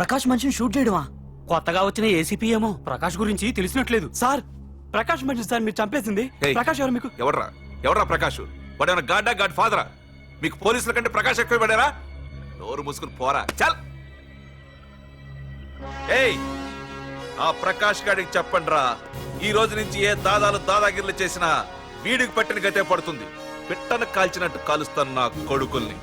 ప్రకాష్ మనిషిని షూట్ చేయడమా? కొత్తగా వచ్చిన ఏసీపీ ఏమో ప్రకాష్ గురించి తెలిసినట్లేదు. సార్ ప్రకాష్ మనిషి సార్ మీరు చంపేసింది. ఏయ్. ప్రకాష్ ఎవరు మీకు? ఎవర్రా? ఎవర్రా ప్రకాష్? వాడేమన్నా గాడ్డా గాడ్ ఫాదరా? మీకు పోలీసుల కంటే ప్రకాష్ ఎక్కువ పడారా నోరు మూసుకుని పోరా. చల్! ఏయ్ ఆ ప్రకాష్ గాడికి చెప్పండి రా ఈ రోజు నుంచి ఏ దాదాలు దాదాగిర్లు చేసినా వీడికి పట్టిన గతే పడుతుంది. పిట్టను కాల్చినట్టు కాలుస్తాను నా కొడుకుల్ని.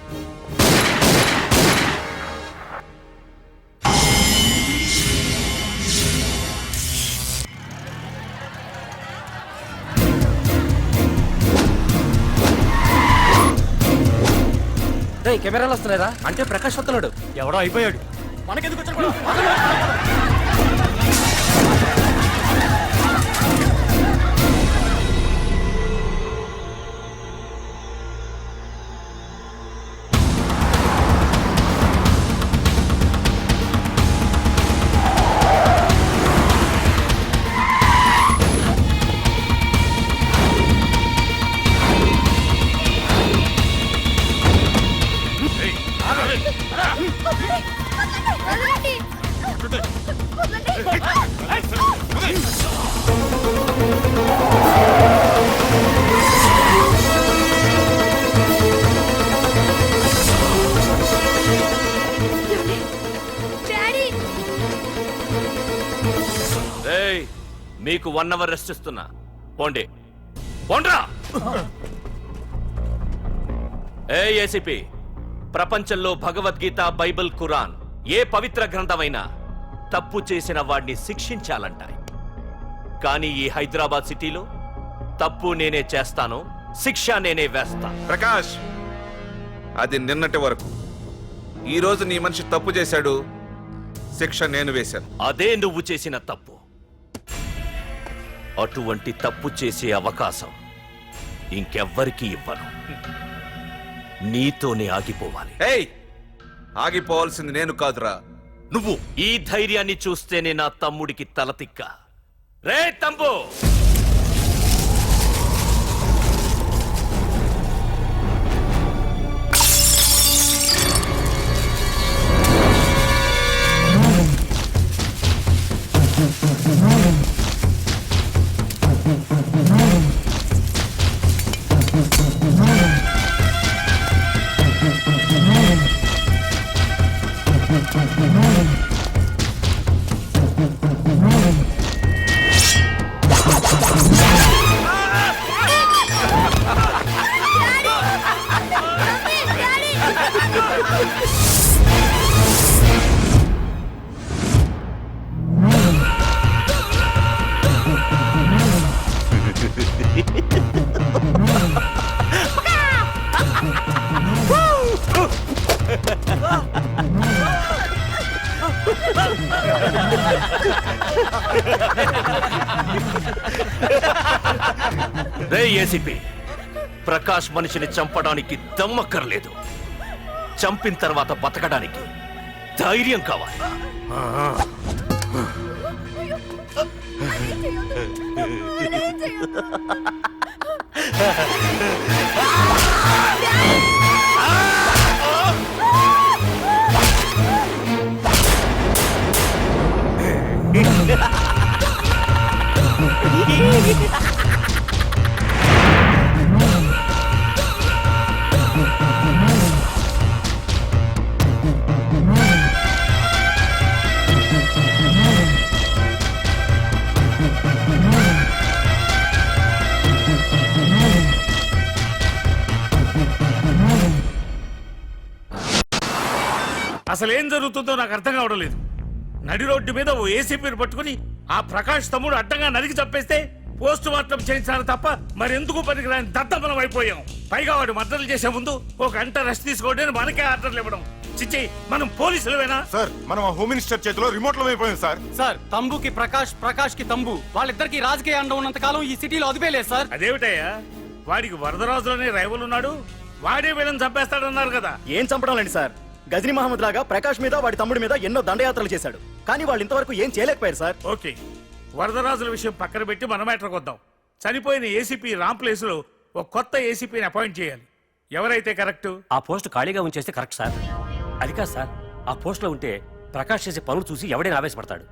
కెమెరాలు వస్తున్నారా అంటే ప్రకాష్ వస్తున్నాడు. ఎవడో అయిపోయాడు. మనకెందుకు వచ్చాడు? మీకు వన్ అవర్ రెస్ట్ ఇస్తున్నా. పోండి. పోండ్రా! ఏ ఏసీపీ ప్రపంచంలో భగవద్గీత బైబిల్ ఖురాన్ ఏ పవిత్ర గ్రంథమైనా తప్పు చేసిన వాడిని శిక్షించాలంటాయి. కానీ ఈ హైదరాబాద్ సిటీలో తప్పు నేనే చేస్తాను శిక్ష నేనే వేస్తా. ప్రకాష్ అది నిన్నటి వరకు. ఈ రోజు నీ మనిషి తప్పు చేశాడు శిక్ష నేను వేశాను. అదే నువ్వు చేసిన తప్పు. అటువంటి తప్పు చేసే అవకాశం ఇంకెవ్వరికీ ఇవ్వను. నీతోనే ఆగిపోవాలి. ఏయ్! ఆగిపోవాల్సింది నేను కాదురా. నువ్వు! ఈ ధైర్యాన్ని చూస్తేనే నా తమ్ముడికి తలతిక్క రే తమ్ము! రే ఏసీపీ ప్రకాష్ మనిషిని చంపడానికి దమ్మక్కర్లేదు. చంపిన తర్వాత బతకడానికి ధైర్యం కావాలి. అసలు ఏం జరుగుతుందో నాకు అర్థం కావడం లేదు. నడి రోడ్డు మీద ఓ ఏసీపీని పట్టుకుని ఆ ప్రకాష్ తమ్ముడు అడ్డంగా నరికి చంపేస్తే పోస్ట్ మార్టం చేయించాలి తప్ప మరెందుకు పనికిరాని దత్తమనం అయిపోయాం. పైగా వాడు మద్దతులు చేసే ముందు ఒక గంట రెస్ట్ తీసుకోవడానికి మనకే ఆర్డర్లు ఇవ్వడం. చిచ్చి మనం పోలీసులవేనా? సార్ మనం ఆ హోమ్ మినిస్టర్ చేతిలో రిమోట్లో అయిపోయింది సార్. సార్ తంబుకి ప్రకాష్ ప్రకాష్కి తంబు. వాళ్ళిద్దరికి రాజకీయ అండ ఉన్నంత కాలం ఈ సిటీలో అదిపేలేదు సార్. అదేమిటయ్యా? వాడికి వరదరాజులోనే రైవల్ ఉన్నాడు వాడే వీళ్ళని చంపేస్తాడన్నారు కదా. ఏం చంపడం లేండి సార్. గజనీ మహమ్మద్ లాగా ప్రకాష్ మీద వాడి తమ్ముడి మీద ఎన్నో దండయాత్రలు చేశాడు. కానీ వాళ్ళు ఇంతవరకు ఏం చేయలేకపోయారు సార్. ఓకే. వరదరాజుల విషయం పక్కన పెట్టి మన మ్యాటర్కి వద్దాం. చనిపోయిన ఏసీపీ రామ్ ప్లేస్లో ఒక కొత్త ఏసీపీని అపాయింట్ చేయాలి. ఎవరైతే కరెక్ట్? ఆ పోస్ట్ ఖాళీగా ఉంచేస్తే కరెక్ట్ సార్. అది కాదు సార్ ఆ పోస్ట్లో ఉంటే ప్రకాష్ చేసే పనులు చూసి ఎవడైనా ఆవేశపడతాడు.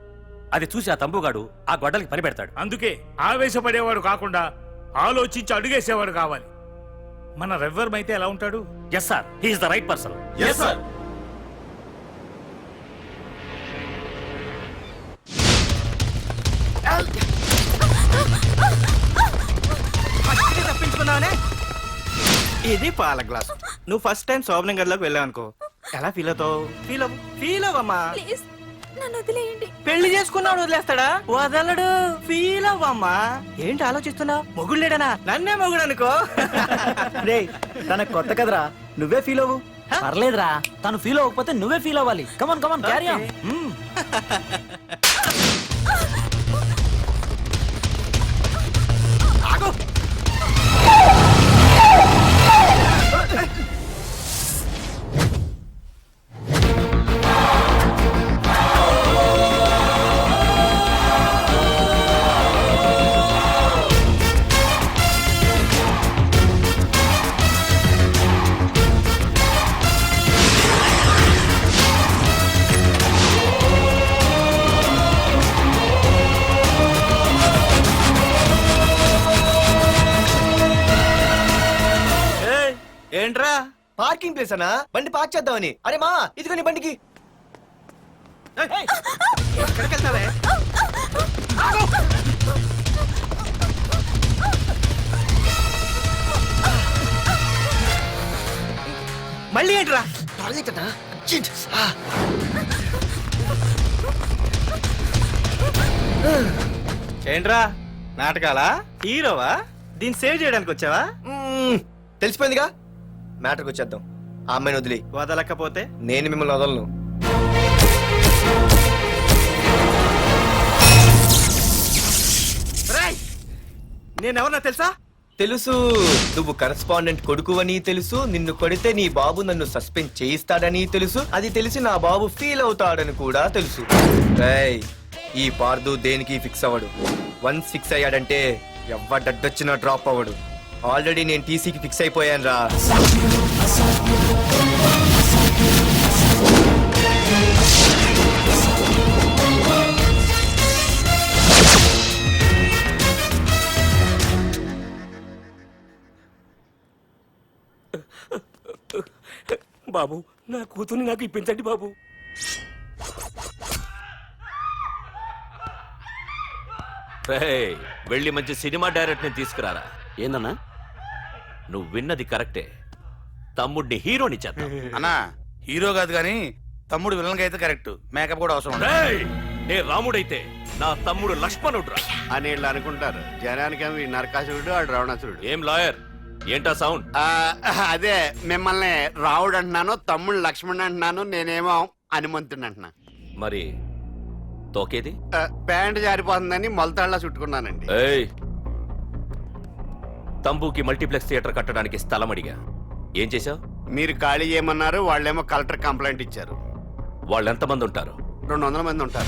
అది చూసి ఆ తంబుగాడు ఆ గొడ్డలికి పని పెడతాడు. అందుకే ఆవేశపడేవాడు కాకుండా ఆలోచించి అడుగేసేవాడు కావాలి. మన రవ్వర్మైతే ఎలా ఉంటాడు? Yes sir he is the right person తప్పించుకున్నావనే ఇది పాల గ్లాస్. నువ్వు ఫస్ట్ టైం శోభనం గదిలోకి వెళ్ళావు అనుకో ఎలా ఫీల్ అవుతావు? ఫీల్ అవ్వు. ఫీల్ అవ్వమ్మా. ప్లీజ్ నన్ను వదిలేయండి. పెళ్ళి చేసుకున్నాడు వదిలేస్తాడా? వదలడు. ఫీల్ అవ్వమ్మా. ఏంటి ఆలోచిస్తున్నావు? మొగుడు లేడనా? నన్నే మొగుడు అనుకో. రే తన కొత్త కదరా. నువ్వే ఫీల్ అవ్వు. పర్లేదురా. తను ఫీల్ అవ్వకపోతే నువ్వే ఫీల్ అవ్వాలి. కమన్ కమన్ క్యారీ ప్లేస్ అనా బండి పార్క్ చేద్దామని. అరే మా ఇదిగో నీ బండికి మళ్ళీ ఏంట్రా? టాయిలెట్ అన్నా అర్జెంట్. ఏంట్రా? నాటకాలా? హీరోవా? దీన్ని సేవ్ చేయడానికి వచ్చావా. తెలిసిపోయిందిగా? మ్యాటర్కి వచ్చేద్దాం. ఆ అమ్మాయిని వదిలి. వదలకపోతే? నేను మిమ్మల్ని వదలను. రేయ్! నేనెవరన్నా తెలుసా? తెలుసు. నువ్వు కరస్పాండెంట్ కొడుకు అని తెలుసు. నిన్ను కొడితే నీ బాబు నన్ను సస్పెండ్ చేయిస్తాడని తెలుసు. అది తెలిసి నా బాబు ఫీల్ అవుతాడని కూడా తెలుసు. రేయ్, ఈ పార్దు దేనికి ఫిక్స్ అవ్వడు? వన్స్ ఫిక్స్ అయ్యాడంటే ఎవ్వడడ్డొచ్చినా డ్రాప్ అవ్వడు. ఆల్రెడీ నేను టీసీకి ఫిక్స్ అయిపోయాను రా బాబు. నా కూతుర్ని నాకు ఇప్పించండి బాబు. రేయ్, వెళ్ళి మంచి సినిమా డైరెక్ట్ని తీసుకురారా. ఏందన్నా? నువ్వు విన్నది కరెక్టే. తమ్ముడిని హీరోని చేద్దాం. అన్నా హీరో కాదు కానీ తమ్ముడు విలన్ అయితే కరెక్ట్. మేకప్ కూడా అవసరం ఉండదు. రేయ్, నే రాముడైతే నా తమ్ముడు లక్ష్మణుడ్రా. అని వీళ్ళు అనుకుంటారు జనానికేమో ఈ నరకాసురుడు ఆడు రావణాసురుడు. ఏం లాయర్? ఏంటా సౌండ్? ఆ, అదే మిమ్మల్ని రావుడు అంటున్నాను తమ్ముడు లక్ష్మణ్ అంటున్నాను నేనేమో హనుమంతుడు అంటున్నా. మరి తోకేది? ఆ, ప్యాంట్ జారిపోతుందని మొలతాళ్ళ చుట్టుకున్నానండి. ఏయ్! తంబుకి మల్టీప్లెక్స్ థియేటర్ కట్టడానికి స్థలం అడిగా. ఏం చేశావు? మీరు ఖాళీ చేయమన్నారు వాళ్ళేమో కలెక్టర్ కంప్లైంట్ ఇచ్చారు. వాళ్ళు ఎంతమంది ఉంటారు? రెండు వందల మంది ఉంటారు.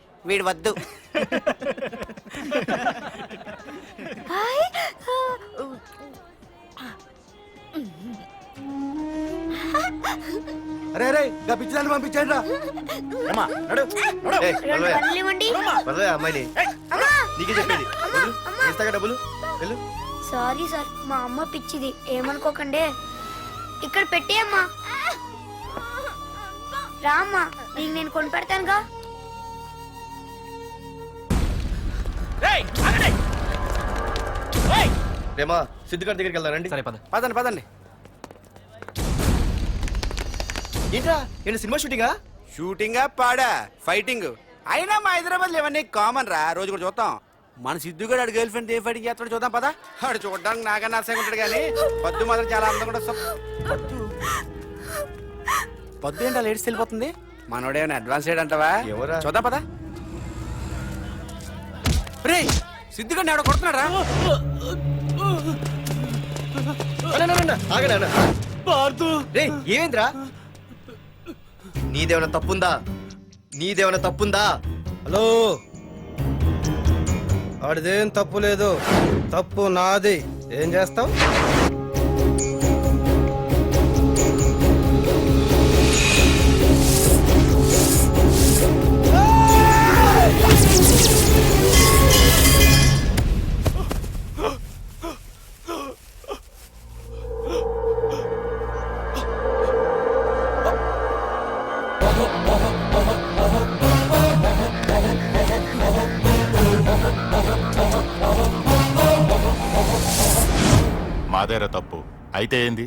వీడు వద్దు. హాయ్. అరే రే పిచ్చిదాన్ని పంపించండి రా నడు, నడు. ఏయ్, అమ్మాయిని. నీకే చెప్పేది. వదలు. ఇస్తాగా డబ్బులు. వెళ్ళు. సారీ సార్ మా అమ్మ పిచ్చిది. ఏమనుకోకండి. ఇక్కడ పెట్టి అమ్మా రామ్మా నీకు నేను కొని పెడతానుగా రేమా సిద్ధిగాడి దగ్గరికి వెళ్దాం రండి. సరే పద పదండి పదండి. ఏంట్రా ఏంటి సినిమా షూటింగా? షూటింగా పాడా ఫైటింగ్. అయినా మా హైదరాబాద్ ఇవన్నీ కామన్ రా రోజు కూడా చూద్దాం. మన సిద్ధుగాడు ఆడు గర్ల్ ఫ్రెండ్ ఏ ఫైటింగ్ చేస్తాడో చూద్దాం పదా. ఆడు చూడడానికి నాకన్నా అసహ్యంగా ఉంటాడు కానీ పద్దు మాత్రం చాలా అందంగా కూడా పద్దు పద్దు ఏంటో లేడీస్ వెళ్ళిపోతుంది? మనోడేమైనా అడ్వాన్స్ అంటావా ఎవరా? చూద్దాం పదా. రే సిద్ధుగాడిని ఎవడో కొడుతున్నాడు? రా ఆగనా రే ఏమైందిరా? నీదేమైనా తప్పుందా? నీదేమైనా తప్పుందా? హలో. ఆడిదేం తప్పు లేదు. తప్పు నాది. ఏం చేస్తావు? అయితే ఏంది?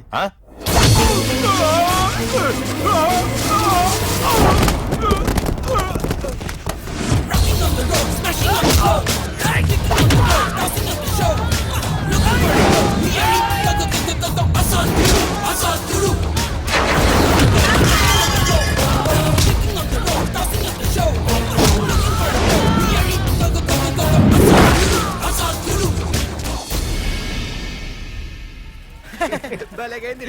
భలేగైంది.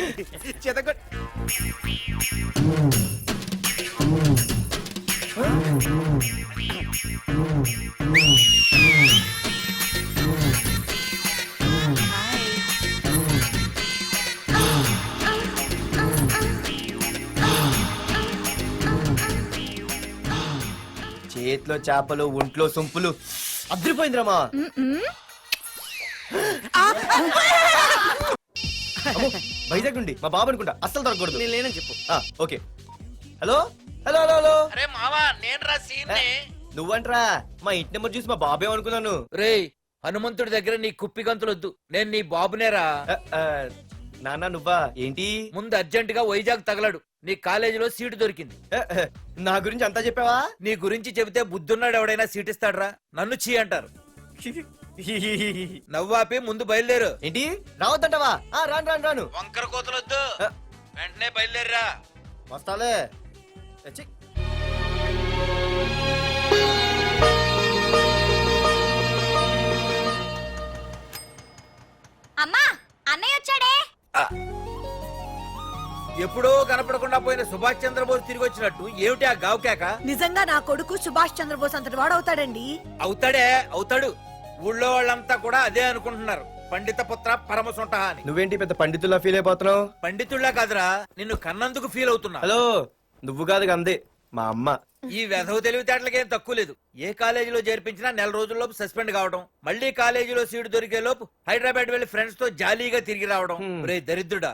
చేతిలో చేపలు ఒంట్లో సొంపులు. అద్రిపోయిందిరామా. అమ్మో, వైజాగ్ నుండి మా బాబు అనుకుంటా. అస్సలు దొరకకూడదు నేను లేనని చెప్పు. ఆ, okay. Hello? Hello hello hello? అరే మావా నేను రా సీన్ నువ్వంట్రా? మా ఇంటి నెంబర్ చూసి మా బాబే అనుకున్నాను. రేయ్ హనుమంతుడి దగ్గర నీ కుప్పి గంతులొద్దు. నేను నీ బాబునేరా. ఆ, ఆ, నాన్న నువ్వా? ఏంటి? ముందు అర్జెంట్గా వైజాగ్ తగలడు. నీ కాలేజీలో సీటు దొరికింది. ఆ, ఆ, నా గురించి అంతా చెప్పావా? నీ గురించి చెబితే బుద్ధున్నాడు ఎవడైనా సీట్ ఇస్తాడ్రా నన్ను చీ అంటారు. నవ్వాపి ముందు బయలుదేరు. ఏంటి? రావద్దంటావా? ఆ, రాను రాను రాను. వంకర కోతలొద్దు. ఆ. వెంటనే బయలుదేరరా. వస్తాలే. ఛీ. అమ్మా అన్నయ్య వచ్చాడే? ఎప్పుడో కనపడకుండా పోయిన సుభాష్ చంద్రబోస్ తిరిగి వచ్చినట్టు ఏమిటి ఆ గావుకేక నిజంగా నా కొడుకు సుభాష్ చంద్రబోస్ అంతటి వాడు అవుతాడండి. అవుతాడే అవుతాడు. ఊళ్ళో వాళ్ళంతా కూడా అదే అనుకుంటున్నారు. పండిత పుత్ర పరమ సొంట అని. నువ్వేంటి పెద్ద పండితుల్లా ఫీల్ అయిపోతున్నావు? పండితుళ్ళ కాదురా నిన్ను కన్నందుకు ఫీల్ అవుతున్నా. హలో నువ్వు కాదు అందే మా అమ్మ. ఈ వెధవ తెలివితేటలకేం తక్కువ లేదు. ఏ కాలేజీలో చేర్పించినా నెల రోజుల్లోపు సస్పెండ్ కావడం మళ్ళీ కాలేజీలో సీటు దొరికే లోపు హైదరాబాద్ వెళ్ళి ఫ్రెండ్స్తో జాలీగా తిరిగి రావడం. రే దరిద్రుడా.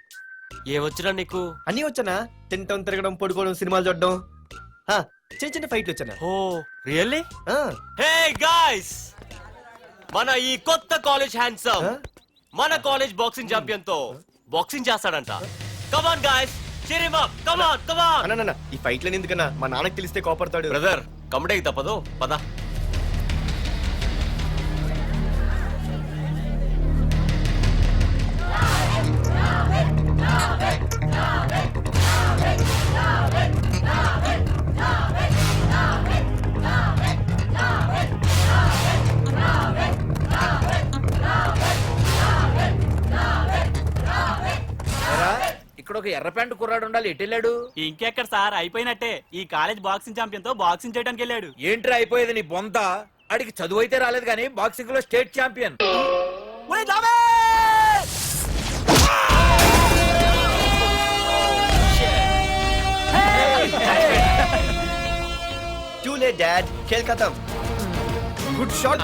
ఏమొచ్చినా నీకు? అన్నీ వచ్చానా? తింటం తిరగడం పడుకోవడం సినిమాలు చూడడం. చిన్న చిన్న ఫైట్లు వచ్చానా? Oh really? ఆ, హే గాయ్స్! మన ఈ కొత్త కాలేజ్ హ్యాండ్సమ్? మన కాలేజ్ బాక్సింగ్ ఛాంపియన్తో బాక్సింగ్ చేస్తాడంట. Come on guys cheer him up! Come on come on అన్న, అన్న, ఈ ఫైట్లని ఎందుకన్నా? మా నాన్నకి తెలిస్తే కోపడతాడు. బ్రదర్ కమడేకి తప్పదు. పద. ఇక్కడ ఒక ఎర్ర ప్యాంటు కుర్రాడు ఉండాలి. ఎటు వెళ్ళాడు? ఇంకెక్కడ సార్? అయిపోయినట్టే. ఈ కాలేజ్ బాక్సింగ్ ఛాంపియన్తో బాక్సింగ్ చేయడానికి వెళ్ళాడు. ఏంట్రా అయిపోయేది నీ బొంత? అడిగి చదువు అయితే రాలేదు కానీ బాక్సింగ్లో state champion. Too late dad Khel ఖతం గుడ్ షాట్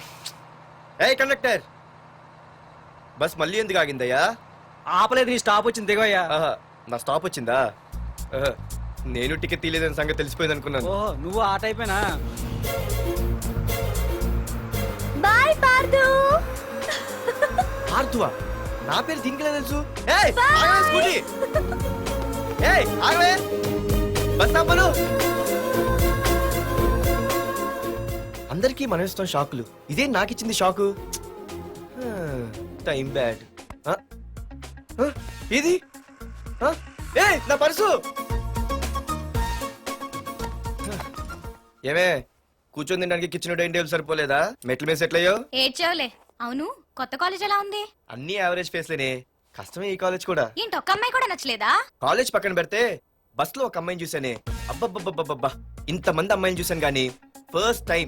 ఏ కండక్టర్? బస్ మళ్ళీ ఎందుకు ఆగిందయ్యా? ఆపలేదు నీ స్టాప్ వచ్చింది దిగోయ్యా ఆహా, నా స్టాప్ వచ్చిందా? ఆహా, నేను టికెట్ తీయలేదని సంగతి తెలిసిపోయింది అనుకున్నాను. ఓహో నువ్వు ఆ టైపేనా? బాయ్ పార్దు. ఆర్తువా నా పేరు దీనికి ఎలా తెలుసు? ఏయ్ ఆగవే స్కూటీ. ఏయ్ ఆగవే. బస్ ఆపలు అందరికీ మనం ఇస్తాం షాకులు. ఇదే నాకు ఇచ్చింది షాకు టైం బ్యాడ్. ఇది ఏ నా పర్సు! ఏమే కూర్చొని తినడానికి కిచెన్ డైనింగ్ టేబుల్ సరిపోలేదా? మెట్ల మీద సెట్ అయ్యో ఏడ్చావులే. అవును కొత్త కాలేజ్ ఎలా ఉంది? అన్ని యావరేజ్ ఫేస్లేనే కష్టమే ఈ కాలేజ్ కూడా. ఏంటి ఒక్క అమ్మాయి కూడా నచ్చలేదా? కాలేజ్ పక్కన పెడితే బస్లో ఒక అమ్మాయిని చూసానే అబ్బబ్బబ్బబ్బబ్బా ఇంతమంది అమ్మాయిని చూసాను కానీ ఫస్ట్ టైం